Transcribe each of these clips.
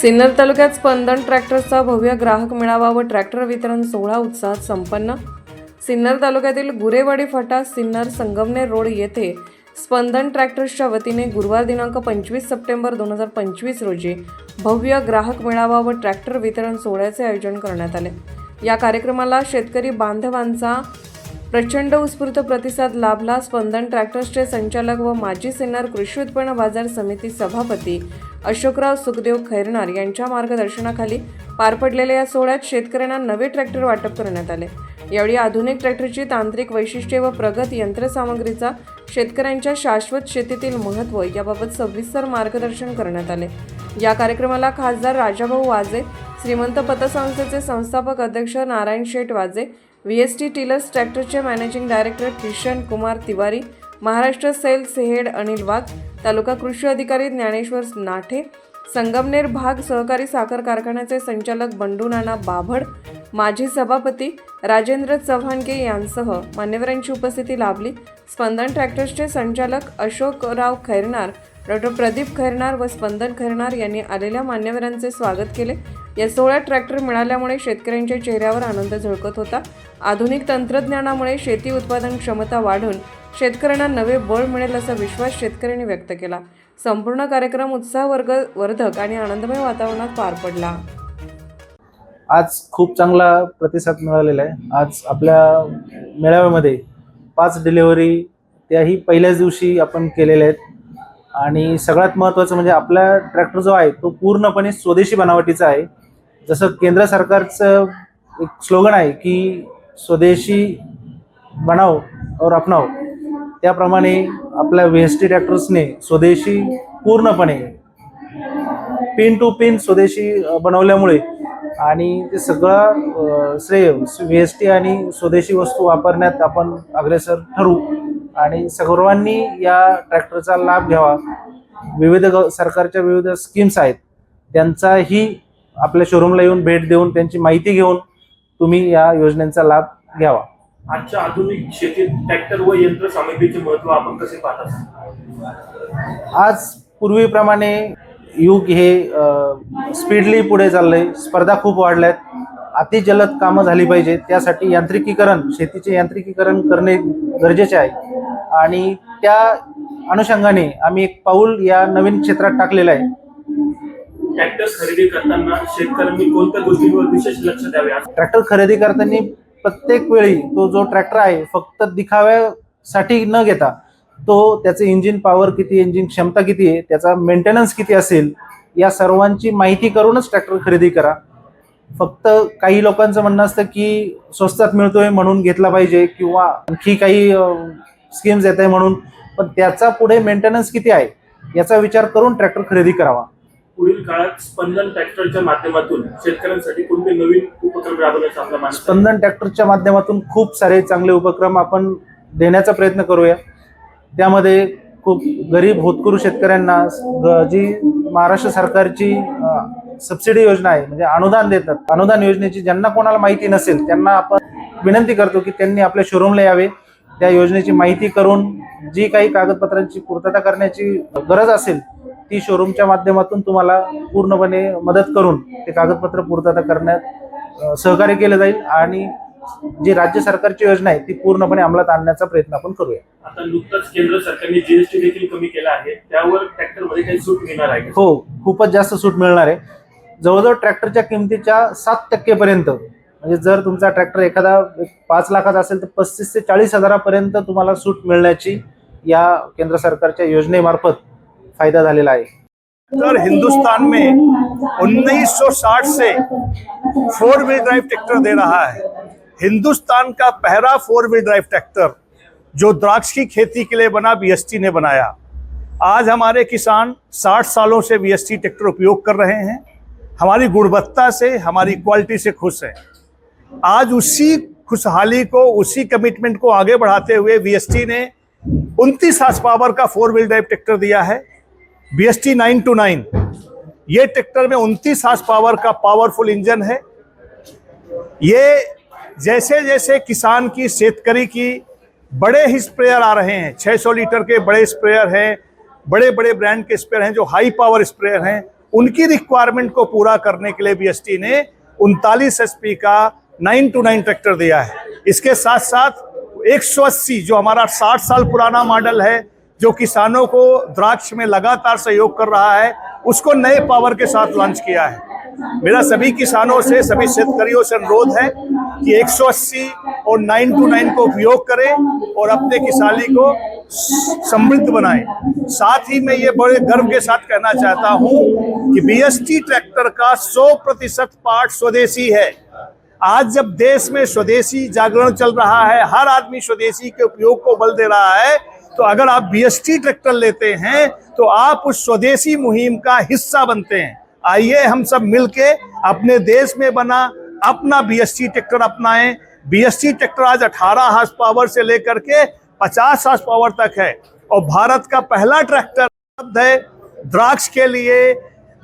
सिन्नर तालुक्यात स्पंदन ट्रॅक्टर्सचा भव्य ग्राहक मेळावा व ट्रॅक्टर वितरण सोहळा उत्साहात संपन्न. सिन्नर तालुक्यातील गुरेवाडी फाटा सिन्नर संगमनेर रोड येथे स्पंदन ट्रॅक्टर्सच्या वतीने गुरुवार दिनांक पंचवीस सप्टेंबर दोन हजार पंचवीस रोजी भव्य ग्राहक मेळावा व ट्रॅक्टर वितरण सोहळ्याचे आयोजन करण्यात आले. या कार्यक्रमाला शेतकरी बांधवांचा प्रचंड उत्स्फूर्त प्रतिसाद लाभला. स्पंदन ट्रॅक्टर्सचे संचालक व माजी सिन्नर कृषी उत्पन्न बाजार समिती सभापती अशोकराव सुखदेव खैरनार यांच्या मार्गदर्शनाखाली पार पडलेल्या या सोहळ्यात शेतकऱ्यांना नवे ट्रॅक्टर वाटप करण्यात आले. यावेळी आधुनिक ट्रॅक्टरची तांत्रिक वैशिष्ट्ये व प्रगत यंत्रसामग्रीचा शेतकऱ्यांच्या शाश्वत शेतीतील महत्त्व याबाबत सविस्तर मार्गदर्शन करण्यात आले. या कार्यक्रमाला खासदार राजाभाऊ वाजे श्रीमंत पतसंस्थेचे संस्थापक अध्यक्ष Narayan Sheth Waje V S T tillers ट्रॅक्टरचे managing director Kishan Kumar Tiwari Maharashtra sales head Anil Wagh taluka कृषी अधिकारी ज्ञानेश्वर नाठे संगमनेर भाग सहकारी साखर कारखान्याचे संचालक बंडू नाना बाभड माजी सभापती राजेंद्र चव्हाणके यांसह मान्यवरांची उपस्थिती लाभली. स्पंदन ट्रॅक्टर्सचे संचालक अशोकराव खैरनार डॉक्टर प्रदीप खैरनार व स्पंदन खैरनार यांनी आलेल्या मान्यवरांचे स्वागत केले. या सोहळ्यात ट्रॅक्टर मिळाल्यामुळे शेतकऱ्यांच्या चेहऱ्यावर आनंद झळकत होता. आधुनिक तंत्रज्ञानामुळे शेती उत्पादन क्षमता वाढून शेतकऱ्यांना नवे बळ मिळेल असा विश्वास शेतकऱ्यांनी व्यक्त केला. संपूर्ण कार्यक्रम उत्साहवर्ग वर्धक आणि आनंदमय वातावरणात पार पडला. आज खूप चांगला प्रतिसाद मिळालेला आहे. आज आपल्या मेळाव्यामध्ये पाच डिलेवरी त्याही पहिल्याच दिवशी आपण केलेल्या आहेत. आणि सगळ्यात महत्त्वाचं म्हणजे आपला ट्रॅक्टर जो आहे तो पूर्णपणे स्वदेशी बनावटीचा आहे. जसं केंद्र सरकारचं एक स्लोगन आहे की स्वदेशी बनाव और अपनाव. त्याप्रमाणे आपल्या व्ही एस टी ट्रॅक्टर्सने स्वदेशी पूर्णपणे पिन टू पिन स्वदेशी बनवल्यामुळे आणि ते सगळं श्रेय व्ही एस टी आणि स्वदेशी वस्तू वापरण्यात आपण अग्रेसर ठरू आणि सर्वांनी या ट्रॅक्टरचा लाभ घ्यावा. विविध ग सरकारच्या विविध स्कीम्स आहेत. त्यांचाही आपल्या शोरूमला येऊन भेट देऊन त्यांची माहिती घेऊन तुम्ही या योजनेचा लाभ घ्यावा. आजच्या आधुनिक शेतीत ट्रॅक्टर व यंत्र सामग्रीचे महत्त्व आपण कसे पाहतात आज पूर्वीप्रमाणे युग हे स्पीडली पुढे चाललंय स्पर्धा खूप वाढल्यात अति जलद कामं झाली पाहिजे त्यासाठी यांत्रिकीकरण शेतीचे यांत्रिकीकरण करणे गरजेचे आहे. आणि त्या अनुषंगाने आम्ही एक पाऊल या नवीन क्षेत्रात टाकलेलं आहे. ट्रॅक्टर खरेदी करताना शेतकऱ्यांनी कोणत्या गोष्टींवर विशेष लक्ष द्यावे? ट्रॅक्टर खरेदी करताना प्रत्येक वेळी तो जो ट्रॅक्टर आहे फक्त दिखाव्यासाठी न घेता तो त्याचे इंजिन पॉवर किती इंजिन क्षमता किती आहे त्याचा मेंटेनन्स किती असेल या सर्वांची माहिती करूनच ट्रॅक्टर खरेदी करा. फक्त काही लोकांचं म्हणणं असतं की स्वस्तात मिळतोय म्हणून घेतला पाहिजे किंवा आणखी काही स्कीम्स येत आहे म्हणून पण त्याचा पुढे मेंटेनन्स किती आहे याचा विचार करून ट्रॅक्टर खरेदी करावा. पुढील काळात स्पंदन ट्रॅक्टरच्या माध्यमातून शेतकऱ्यांसाठी कोणते नवीन उपक्रम राबवण्याचा आपला मान स्पंदन ट्रॅक्टरच्या माध्यमातून खूप सारे चांगले उपक्रम आपण देण्याचा प्रयत्न करूया. त्यामध्ये खूप गरीब होतकरू शेतकऱ्यांना जी महाराष्ट्र सरकारची सबसिडी योजना आहे म्हणजे अनुदान देतात. अनुदान योजनेची ज्यांना कोणाला माहिती नसेल त्यांना आपण विनंती करतो की त्यांनी आपल्या शोरूमला यावे. त्या योजनेची माहिती करून जी काही कागदपत्रांची पूर्तता करण्याची गरज असेल ती शोरूमच्या माध्यमातून तुम्हाला पूर्णपणे मदत करून ते कागदपत्र पूर्तता करण्यात सहकार्य केलं जाईल आणि जी राज्य सरकारची योजना आहे ती पूर्णपणे अंमलात आणण्याचा प्रयत्न आपण करूया. आता नुकतंच केंद्र सरकारने जीएसटी देखील कमी केला आहे. त्यावर ट्रॅक्टरमध्ये काही सूट मिळणार आहे? हो खूपच जास्त सूट मिळणार आहे. जवळजवळ ट्रॅक्टरच्या किमतीच्या सात टक्केपर्यंत म्हणजे जर तुमचा ट्रॅक्टर एखादा पाच लाखाचा असेल तर पस्तीस ते चाळीस हजारापर्यंत तुम्हाला सूट मिळण्याची या केंद्र सरकारच्या योजनेमार्फत फ़ायदा आहे. ट्रैक्टर हिंदुस्तान में 1960 से फोर व्हील ड्राइव ट्रैक्टर दे रहा है। हिंदुस्तान का पहला फोर व्हील ड्राइव ट्रैक्टर जो द्राक्ष की खेती के लिए बना बीएसटी ने बनाया। आज हमारे किसान 60 सालों से बीएसटी ट्रैक्टर उपयोग कर रहे हैं। हमारी गुणवत्ता से, हमारी क्वालिटी से खुश हैं। आज उसी खुशहाली को, उसी कमिटमेंट को आगे बढ़ाते हुए बीएसटी ने 29 हार्स पावर का फोर व्हील ड्राइव ट्रैक्टर दिया है। B S T nine two nine ये ट्रैक्टर में उनतीस हार्स पावर का पावरफुल इंजन है। ये जैसे जैसे किसान की, शेतकरी की बड़े ही स्प्रेयर आ रहे हैं। 600 लीटर के बड़े स्प्रेयर हैं बड़े बड़े ब्रांड के स्प्रेयर हैं, जो हाई पावर स्प्रेयर हैं। उनकी रिक्वायरमेंट को पूरा करने के लिए बीएसटी ने उनतालीस एसपी का नाइन टू नाइन ट्रैक्टर दिया है। इसके साथ साथ 180 जो हमारा 60 साल पुराना मॉडल है जो किसानों को द्राक्ष में लगातार सहयोग कर रहा है, उसको नए पावर के साथ लॉन्च किया है। मेरा सभी किसानों से, सभी शेतकरियों से अनुरोध है कि 180 और 929 को उपयोग करें और अपने किसानी को समृद्ध बनाएँ। साथ ही मैं ये बड़े गर्व के साथ कहना चाहता हूँ कि बीएसटी ट्रैक्टर का 100 प्रतिशत पार्ट स्वदेशी है। आज जब देश में स्वदेशी जागरण चल रहा है, हर आदमी स्वदेशी के उपयोग को बल दे रहा है तो अगर आप बीएसटी ट्रैक्टर लेते हैं तो आप उस स्वदेशी मुहिम का हिस्सा बनते हैं। आइए हम सब मिलके अपने देश में बना, अपना बीएसटी ट्रैक्टर अपनाएँ। बीएसटी ट्रैक्टर आज 18 हार्स पावर से लेकर के 50 हार्स पावर तक है। और भारत का पहला ट्रैक्टर है द्राक्ष के लिए,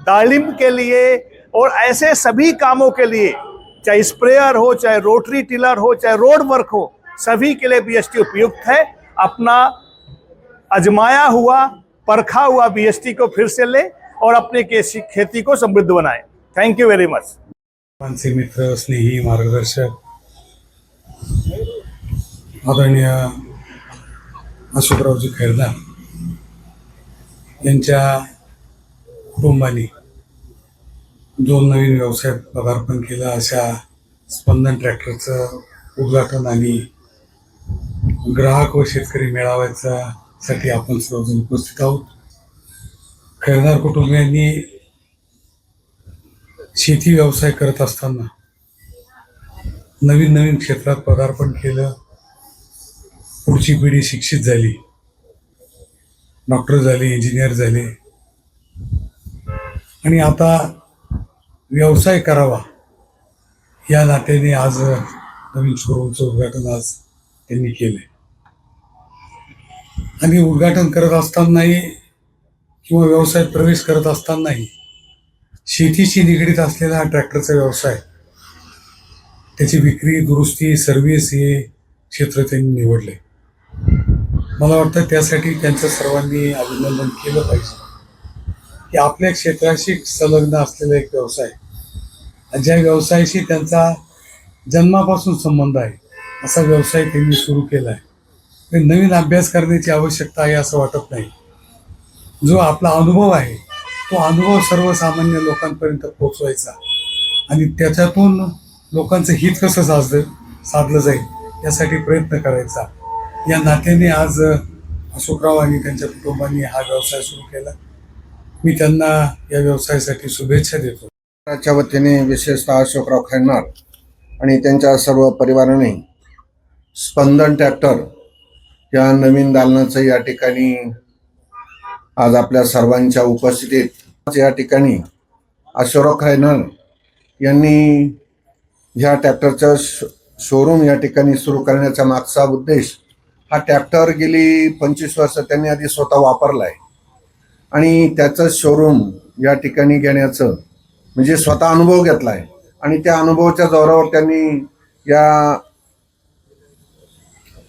दालिम के लिए और ऐसे सभी कामों के लिए। चाहे स्प्रेयर हो, चाहे रोटरी टिलर हो, चाहे रोड वर्क हो, सभी के लिए बीएसटी उपयुक्त है। अपना अजमाया हुआ परखा हुआ बीएसटी को फिर से ले और अपने केसी- खेती को समृद्ध बनाए। थैंक यू वेरी मच मानसी मित्र स्नेही मार्गदर्शक आदरणीय अशोकरावजी खैरदा यांच्या कुटुंबाने जो नवीन व्यवसाय पदार्पण केलं अशा स्पंदन ट्रॅक्टरचं उद्घाटन आणि ग्राहक व शेतकरी मेळाव्याचा साठी आपण सर्वजण उपस्थित आहोत. खैरदार कुटुंबियांनी शेती व्यवसाय करत असताना नवीन नवीन क्षेत्रात पदार्पण केलं. पुढची पिढी शिक्षित झाली. डॉक्टर झाले इंजिनियर झाले. आणि आता व्यवसाय करावा या नात्याने आज नवीन शोरूमचं उद्घाटन आज त्यांनी केलंय. आणि उद्घाटन करत असतानाही किंवा व्यवसायात प्रवेश करत असतानाही शेतीशी निगडीत असलेला हा ट्रॅक्टरचा व्यवसाय त्याची विक्री दुरुस्ती सर्व्हिस हे क्षेत्र त्यांनी निवडले. मला वाटतं त्यासाठी त्यांचं सर्वांनी अभिनंदन केलं पाहिजे. की आपल्या क्षेत्राशी संलग्न असलेला एक व्यवसाय ज्या व्यवसायाशी त्यांचा जन्मापासून संबंध आहे असा व्यवसाय त्यांनी सुरू केला आहे. नवीन अभ्यास करण्याची आवश्यकता आहे असं वाटत नाही. जो आपला अनुभव आहे तो अनुभव सर्वसामान्य लोकांपर्यंत पोहोचवायचा. आणि त्याच्यातून लोकांचं हित कसं साधलं साधलं जाईल यासाठी प्रयत्न करायचा. या नात्याने आज अशोकराव आणि त्यांच्या कुटुंबांनी हा व्यवसाय सुरू केला. मी त्यांना या व्यवसायासाठी शुभेच्छा देतो. च्या वतीने विशेषतः अशोकराव खैनार आणि त्यांच्या सर्व परिवाराने स्पंदन ट्रॅक्टर या नवीन दालनाचं या ठिकाणी आज आपल्या सर्वांच्या उपस्थितीत या ठिकाणी अशोक खैरनार यांनी ह्या ट्रॅक्टरचं शो शोरूम या ठिकाणी सुरू करण्याचा मागचा उद्देश हा ट्रॅक्टर गेली पंचवीस वर्ष त्यांनी आधी स्वतः वापरला आहे आणि त्याचं शोरूम या ठिकाणी घेण्याचं म्हणजे स्वतः अनुभव घेतला आहे आणि त्या अनुभवाच्या जोरावर त्यांनी या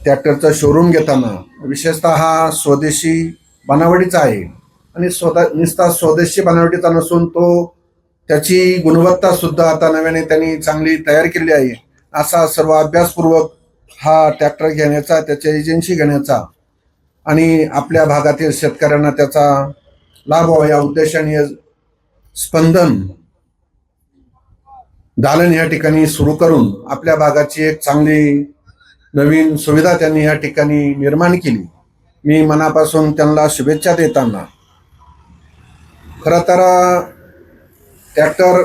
ट्रॅक्टरचं शोरूम घेताना विशेषतः हा स्वदेशी बनावटीचा आहे. आणि स्वतः नुसता स्वदेशी बनावटीचा नसून तो त्याची गुणवत्ता सुद्धा आता नव्याने त्यांनी चांगली तयार केली आहे. असा सर्व अभ्यासपूर्वक हा ट्रॅक्टर घेण्याचा त्याच्या एजन्सी घेण्याचा आणि आपल्या भागातील शेतकऱ्यांना त्याचा लाभ व्हावा या उद्देशाने स्पंदन दालन या ठिकाणी सुरू करून आपल्या भागाची एक चांगली नवीन सुविधा त्यांनी या ठिकाणी निर्माण केली. मी मनापासून त्यांना शुभेच्छा देताना खरं तर ट्रॅक्टर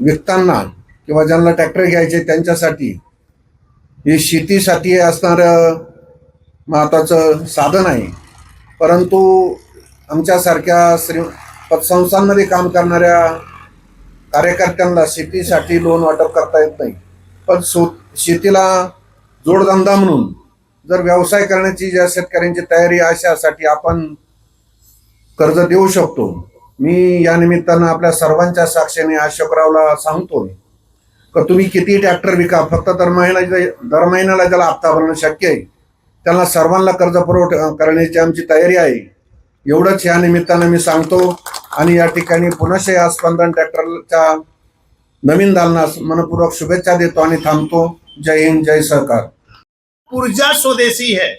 विकताना किंवा ज्यांना ट्रॅक्टर घ्यायचे त्यांच्यासाठी हे शेतीसाठी असणारं महत्वाचं साधन आहे. परंतु आमच्यासारख्या श्री पतसंस्थांमध्ये काम करणाऱ्या कार्यकर्त्यांना शेतीसाठी लोन वाटप करता येत नाही. पण सो शेतीला जोडधंदा म्हणून जर व्यवसाय करण्याची ज्या शेतकऱ्यांची तयारी अशासाठी आपण कर्ज देऊ शकतो. मी या निमित्तानं आपल्या सर्वांच्या साक्षीने अशोकरावला सांगतो का तुम्ही किती ट्रॅक्टर विका फक्त दर महिन्याला दर महिन्याला ज्याला हप्ता भरणं शक्य आहे त्यांना सर्वांना कर्ज पुरवठा करण्याची आमची तयारी आहे. एवढंच या निमित्तानं मी सांगतो आणि या ठिकाणी पुनश या स्पंदन ट्रॅक्टरच्या नवीन दालनास मनपूर्वक शुभेच्छा देतो आणि थांबतो. जय हिंद, जय सहकार पुर्जा स्वदेशी है।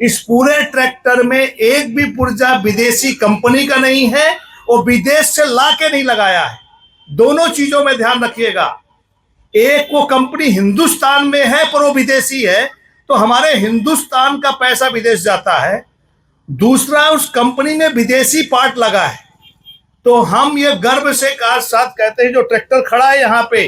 इस पूरे ट्रैक्टर में एक भी पुर्जा विदेशी कंपनी का नहीं है और विदेश से ला के नहीं लगाया है। दोनों चीज़ों में ध्यान रखिएगा। एक वो कंपनी हिंदुस्तान में है, पर वो विदेशी है तो हमारे हिंदुस्तान का पैसा विदेश जाता है। दूसरा, उस कंपनी में विदेशी पार्ट लगा है। तो हम ये गर्व से का साथ कहते हैं, जो ट्रैक्टर खड़ा है यहाँ पे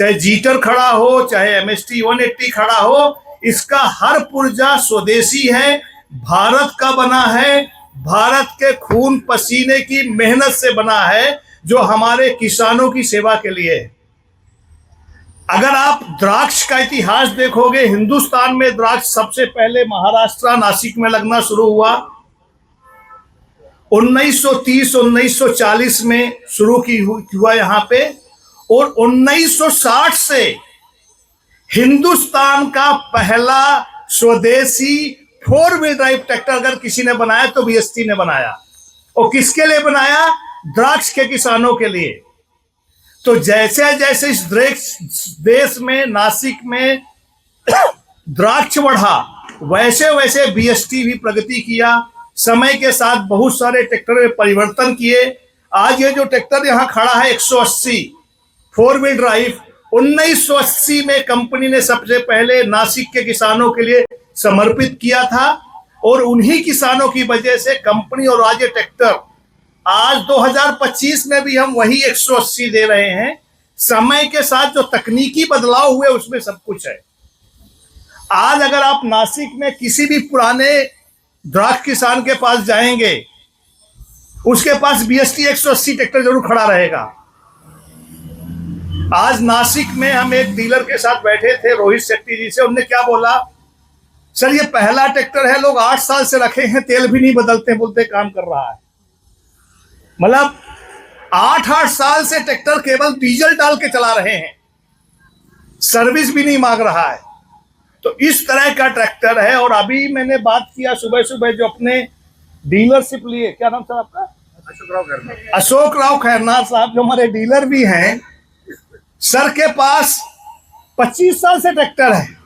चाहे जीटर खड़ा हो, चाहे M S T one eighty खड़ा हो, इसका हर पुर्जा स्वदेशी है, भारत का बना है, भारत के खून पसीने की मेहनत से बना है, जो हमारे किसानों की सेवा के लिए अगर आप द्राक्ष का इतिहास देखोगे, हिंदुस्तान में द्राक्ष सबसे पहले महाराष्ट्र, नासिक में लगना शुरू हुआ। 1930-1940 में शुरू की हुआ यहाँ पे। और 1960 से हिंदुस्तान का पहला स्वदेशी फोर व्हील ड्राइव ट्रैक्टर अगर किसी ने बनाया तो बीएसटी ने बनाया। और किसके लिए बनाया? द्राक्ष के किसानों के लिए। तो जैसे जैसे इस देश में, नासिक में द्राक्ष बढ़ा, वैसे वैसे बीएसटी भी प्रगति किया। समय के साथ बहुत सारे ट्रैक्टर परिवर्तन किए। आज ये जो ट्रैक्टर यहाँ खड़ा है 180 फोर व्हील ड्राइव 1980 में कंपनी ने सबसे पहले नासिक के किसानों के लिए समर्पित किया था और उन्हीं किसानों की वजह से कंपनी और आज ट्रैक्टर आज 2025 में भी हम वही 180 दे रहे हैं। समय के साथ जो तकनीकी बदलाव हुए, उसमें सब कुछ है। आज अगर आप नासिक में किसी भी पुराने द्राक्ष किसान के पास जाएँगे, उसके पास बीएसटी 180 ट्रैक्टर ज़रूर खड़ा रहेगा। आज नासिक में हम एक डीलर के साथ बैठे थे रोहित शेट्टी जी से। उनने क्या बोला? सर ये पहला ट्रैक्टर है लोग आठ साल से रखे हैं तेल भी नहीं बदलते बोलते काम कर रहा है। मतलब आठ आठ साल से ट्रैक्टर केवल डीजल डाल के चला रहे हैं। सर्विस भी नहीं मांग रहा है। तो इस तरह का ट्रैक्टर है और अभी मैंने बात किया सुबह सुबह जो अपने डीलरशिप लिए। क्या नाम सर आपका? अशोक राव अशोक राव खैरनार साहब जो हमारे डीलर भी हैं सर के पास 25 साल से ट्रैक्टर है।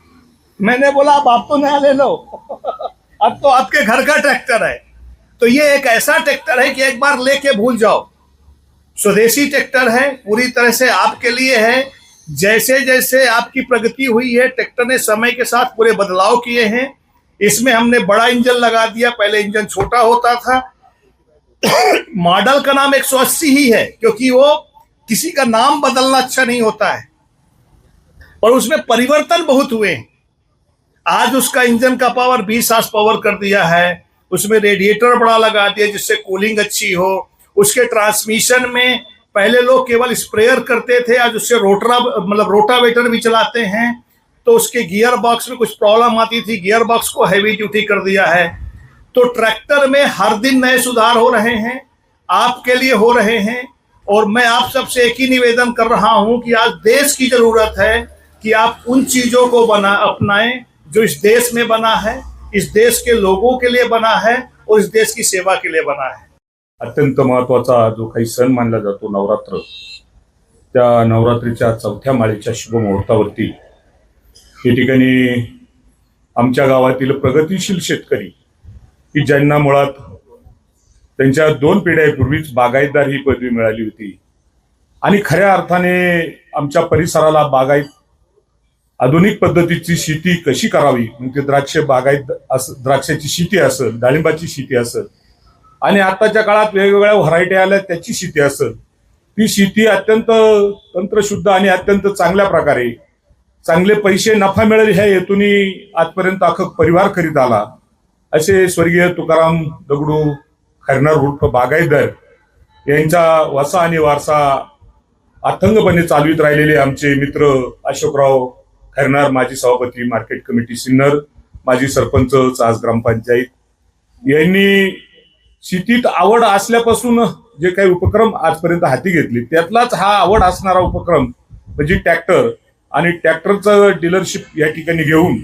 मैंने बोला, अब आप तो नया ले लो। अब तो आपके घर का ट्रैक्टर है। तो ये एक ऐसा ट्रैक्टर है कि एक बार लेके भूल जाओ। स्वदेशी ट्रैक्टर है, पूरी तरह से आपके लिए है। जैसे जैसे आपकी प्रगति हुई है, ट्रैक्टर ने समय के साथ पूरे बदलाव किए हैं। इसमें हमने बड़ा इंजन लगा दिया। पहले इंजन छोटा होता था। मॉडल का नाम 180 ही है, क्योंकि वो किसी का नाम बदलना अच्छा नहीं होता है। और उसमें परिवर्तन बहुत हुए हैं। आज उसका इंजन का पावर 20 हार्स पावर कर दिया है। उसमें रेडिएटर बड़ा लगा दिया जिससे कूलिंग अच्छी हो। उसके ट्रांसमिशन में पहले लोग केवल स्प्रेयर करते थे, आज उससे रोटरा मतलब रोटावेटर भी चलाते हैं। तो उसके गियर बॉक्स में कुछ प्रॉब्लम आती थी, गियर बॉक्स को हैवी ड्यूटी कर दिया है। तो ट्रैक्टर में हर दिन नए सुधार हो रहे हैं, आपके लिए हो रहे हैं। और मैं आप सबसे एक ही निवेदन कर रहा हूं कि आज देश की जरूरत है कि आप उन चीजों को बना अपनाएं जो इस देश में बना है इस देश के लोगों के लिए बना है और इस देश की सेवा के लिए बना है। अत्यंत महत्त्वाचा जो काही सण मानला जातो नवरात्र त्या नवरात्रीच्या चौथ्या माळेच्या शुभमुहूर्तावरती या ठिकाणी आमच्या गावातील प्रगतिशील शेतकरी की ज्यांना मुळात त्यांच्या दोन पिढ्यापूर्वीच बागायतदार ही पदवी मिळाली होती. आणि खऱ्या अर्थाने आमच्या परिसराला बागायत आधुनिक पद्धतीची शेती कशी करावी? म्हणजे द्राक्ष बागायत अस द्राक्षाची शेती असेल डाळिंबाची शेती असेल. आणि आताच्या काळात वेगवेगळ्या व्हरायटी आल्या त्याची शेती असेल. ती शेती अत्यंत तंत्रशुद्ध आणि अत्यंत चांगल्या प्रकारे चांगले पैसे नफा मिळेल ह्या हेतून आजपर्यंत अख्खा परिवार करीत आला. असे स्वर्गीय तुकाराम दगडू खैरनार उर्फ बागायतदार यांचा वसा आणि वारसा अथंगपणे चालवित राहिलेले आमचे मित्र अशोकराव खैरनार माजी सभापती मार्केट कमिटी सिन्नर माजी सरपंच चास ग्रामपंचायत यांनी शेतीत आवड असल्यापासून जे काही उपक्रम आजपर्यंत हाती घेतले त्यातलाच हा आवड असणारा उपक्रम म्हणजे ट्रॅक्टर आणि ट्रॅक्टरचं डीलरशिप या ठिकाणी घेऊन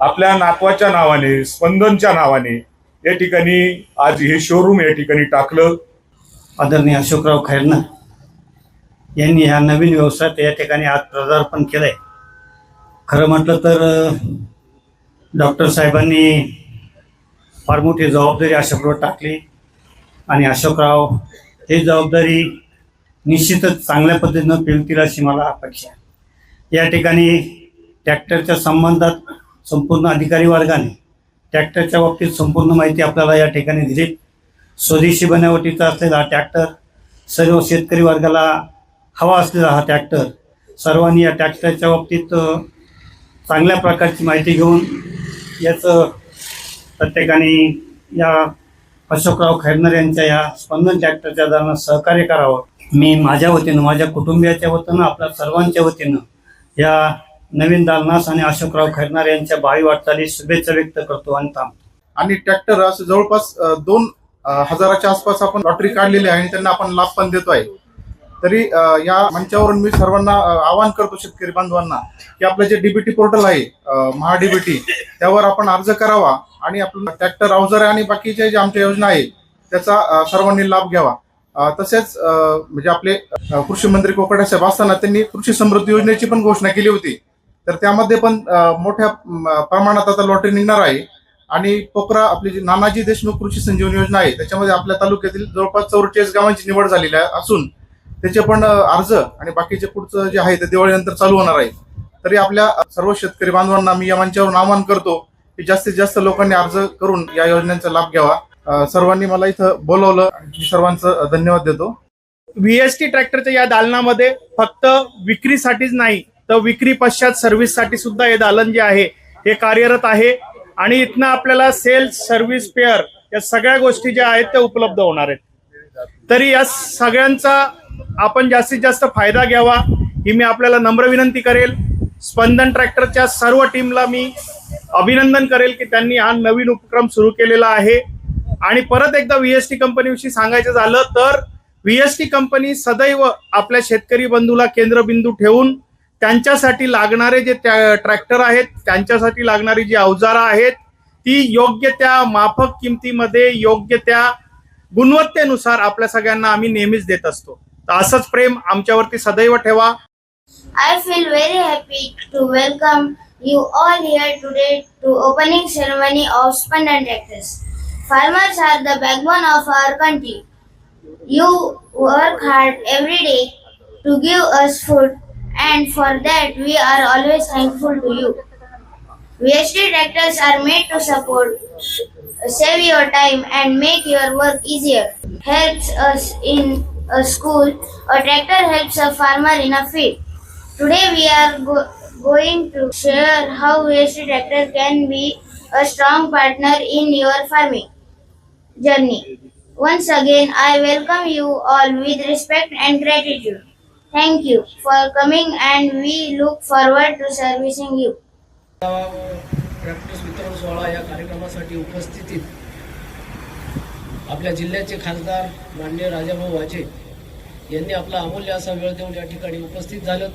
आपल्या नातवाच्या नावाने स्पंदनच्या नावाने या ठिकाणी आज हे शोरूम या ठिकाणी टाकलं. आदरणीय अशोकराव खैरना यांनी ह्या नवीन व्यवसायात या ठिकाणी आज प्रदार्पण केलं आहे खरं म्हटलं तर डॉक्टर साहेबांनी फार मोठी जबाबदारी अशोकराव टाकली आणि अशोकराव हे जबाबदारी निश्चितच चांगल्या पद्धतीनं पेलतील अशी मला अपेक्षा आहे. या ठिकाणी ट्रॅक्टरच्या संबंधात संपूर्ण अधिकारी वर्गाने ट्रॅक्टरच्या बाबतीत संपूर्ण माहिती आपल्याला या ठिकाणी दिली. स्वदेशी बनावटीचा असलेला हा ट्रॅक्टर सर्व शेतकरी वर्गाला हवा असलेला हा ट्रॅक्टर सर्वांनी या ट्रॅक्टरच्या बाबतीत चांगल्या प्रकारची माहिती घेऊन याचं प्रत्येकाने या अशोकराव खैरनर यांच्या या स्पंदन ट्रॅक्टरच्या दरानं सहकार्य करावं. मी माझ्या वतीनं माझ्या कुटुंबियाच्या वतीनं आपल्या सर्वांच्या वतीनं या नवीन दालनास आणि अशोकराव खैरनार यांच्या भावी वाटचाली शुभेच्छा व्यक्त करतो आणि थांबतो. आणि ट्रॅक्टर असं जवळपास दोन हजाराच्या आसपास आपण लॉटरी काढलेली आहे आणि त्यांना आपण लाभ पण देतो आहे. तरी या मंचावरून मी सर्वांना आवाहन करतो शेतकरी बांधवांना की आपलं जे डीबीटी पोर्टल आहे महाडीबीटी त्यावर आपण अर्ज करावा आणि आपलं ट्रॅक्टर अवजारे आणि बाकीच्या ज्या आमच्या योजना आहे त्याचा सर्वांनी लाभ घ्यावा. तसेच म्हणजे आपले कृषी मंत्री कोकडे साहेब असताना त्यांनी कृषी समृद्धी योजनेची पण घोषणा केली होती. तर त्यामध्ये पण मोठ्या प्रमाणात आता लॉटरी निघणार आहे. आणि पोकरा आपली जी नानाजी देशमुख कृषी संजीवनी योजना आहे त्याच्यामध्ये आपल्या तालुक्यातील जवळपास चौवेचाळीस गावांची निवड झालेली आहे असून त्याचे पण अर्ज आणि बाकीचे पुढचं जे आहे ते दिवाळीनंतर चालू होणार आहे. तरी आपल्या सर्व शेतकरी बांधवांना मी या मंचावरून आवाहन करतो की जास्तीत जास्त लोकांनी अर्ज करून या योजनेचा लाभ घ्यावा. सर्वांनी मला इथं बोलवलं मी सर्वांचं धन्यवाद देतो. व्हीएसटी ट्रॅक्टरच्या या दालनामध्ये फक्त विक्रीसाठीच नाही तर विक्री पश्चात सर्व्हिससाठी सुद्धा हे दालन जे आहे हे कार्यरत आहे. आणि इथनं आपल्याला सेल्स सर्व्हिस पेअर या सगळ्या गोष्टी ज्या आहेत त्या उपलब्ध होणार आहेत. तरी या सगळ्यांचा आपण जास्तीत जास्त फायदा घ्यावा ही मी आपल्याला नम्र विनंती करेल. स्पंदन ट्रॅक्टरच्या सर्व टीमला मी अभिनंदन करेल की त्यांनी हा नवीन उपक्रम सुरू केलेला आहे. आणि परत एकदा व्हीएसटी कंपनीविषयी सांगायचं झालं तर व्हीएसटी कंपनी सदैव आपल्या शेतकरी बंधूला केंद्रबिंदू ठेवून त्यांच्यासाठी लागणारे जे ट्रॅक्टर आहेत त्यांच्यासाठी लागणारी जी अवजारं आहेत ती योग्य त्या माफक किमतीमध्ये योग्य त्या गुणवत्तेनुसार आपल्या सगळ्यांना आम्ही नेहमीच देत असतो. तर असंच प्रेम आमच्यावरती सदैव ठेवा. I feel very happy to welcome you all here today to opening ceremony of Spand and tractors farmers are the backbone of our country you work hard every day to give us food and for that we are always thankful to you. VST tractors are made to support, save your time and make your work easier. Helps us in a school, a tractor helps a farmer in a field. Today we are go- going to share how waste tractor can be a strong partner in your farming journey. Once again, I welcome you all with respect and gratitude. Thank you for coming and we look forward to servicing you. Practice वितरण सोहळा या कार्यक्रमासाठी उपस्थितीत आपल्या जिल्ह्याचे खासदार माननीय राजाभाऊ वाजे यांनी आपला अमूल्य असा वेळ देऊन या ठिकाणी उपस्थित झालं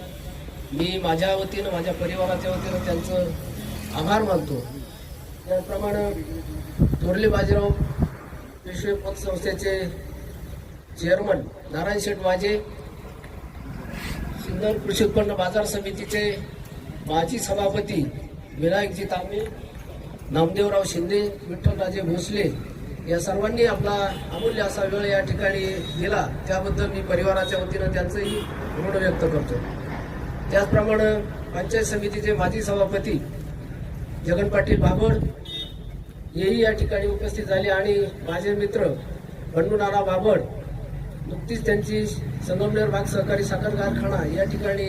मी माझ्या वतीनं माझ्या परिवाराच्या वतीनं त्यांचं आभार मानतो त्याचप्रमाणे थोरले बाजीराव पेशवे पतसंस्थेचे चेअरमन नारायण शेठ वाजे सिन्नर कृषी उत्पन्न बाजार समितीचे माजी सभापती विनायकजी तांबे नामदेवराव शिंदे विठ्ठलराजे भोसले या सर्वांनी आपला अमूल्य असा वेळ या ठिकाणी दिला. त्याबद्दल मी परिवाराच्या वतीनं त्यांचंही ऋण व्यक्त करतो. त्याचप्रमाणे पंचायत समितीचे माजी सभापती जगन पाटील बाबर हेही या ठिकाणी उपस्थित झाले आणि माझे मित्र बंडू नाना बाबड नुकतीच त्यांची संगमनेर भाग सहकारी साखर कारखाना या ठिकाणी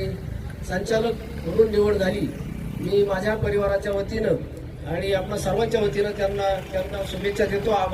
संचालक म्हणून निवड झाली. मी माझ्या परिवाराच्या वतीनं आणि आपल्या सर्वांच्या वतीनं त्यांना त्यांना शुभेच्छा देतो. आभार.